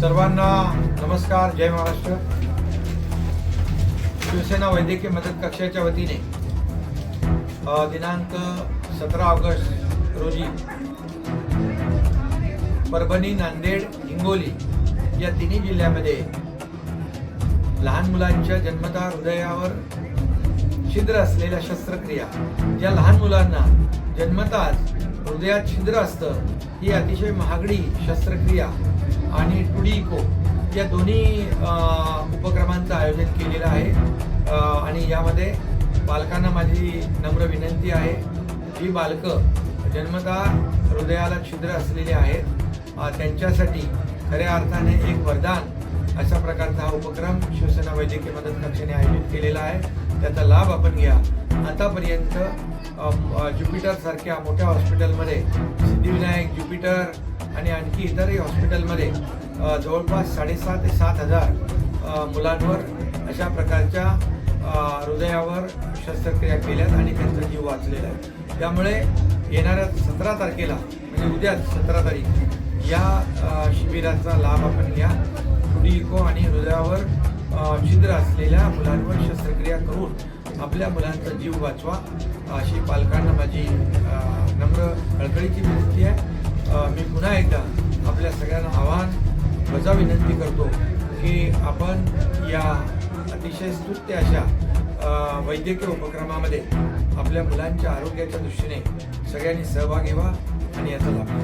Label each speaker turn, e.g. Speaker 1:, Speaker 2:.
Speaker 1: सर्वांना नमस्कार जय महाराष्ट्र. शिवसेना वैद्यकीय मदत कक्षाच्या वतीने दिनांक सतरा ऑगस्ट रोजी परभणी नांदेड हिंगोली या तिन्ही जिल्ह्यामध्ये लहान मुलांच्या जन्मता हृदयावर छिद्र असलेल्या शस्त्रक्रिया ज्या लहान मुलांना जन्मताच हृदयात छिद्र असतं ही अतिशय महागडी शस्त्रक्रिया आणि टुडी इको या दोन्ही उपक्रमांचं आयोजन केलेलं आहे. आणि यामध्ये बालकांना माझी नम्र विनंती आहे. जी बालकं जन्मता हृदयाला छिद्र असलेली आहेत त्यांच्यासाठी खऱ्या अर्थाने एक वरदान अशा प्रकारचा हा उपक्रम शिवसेना वैद्यकीय मदत कक्षाने आयोजित केलेला आहे. त्याचा लाभ आपण घ्या. आतापर्यंत ज्युपिटरसारख्या ज्युपिटर सारख्या मोठ्या हॉस्पिटलमध्ये सिद्धिविनायक ज्युपिटर आणि आणखी इतरही हॉस्पिटलमध्ये जवळपास साडेसात ते सात हजार मुलांवर अशा प्रकारच्या हृदयावर शस्त्रक्रिया केल्यात आणि त्यांचा जीव वाचलेला आहे. त्यामुळे येणाऱ्या सतरा तारखेला म्हणजे उद्याच सतरा तारीख या शिबिराचा लाभ आपण घ्या. इको आणि हृदयावर छिद्र असलेल्या मुलांवर शस्त्रक्रिया करून आपल्या मुलांचा जीव वाचवा अशी पालकांना माझी नम्र कळकळीची विनंती आहे. मी पुन्हा एकदा आपल्या सगळ्यांना आव्हान वजा विनंती करतो की आपण या अतिशय स्तुत्य अशा वैद्यकीय उपक्रमामध्ये आपल्या मुलांच्या आरोग्याच्या दृष्टीने सगळ्यांनी सहभाग घ्यावा आणि याचा लाभ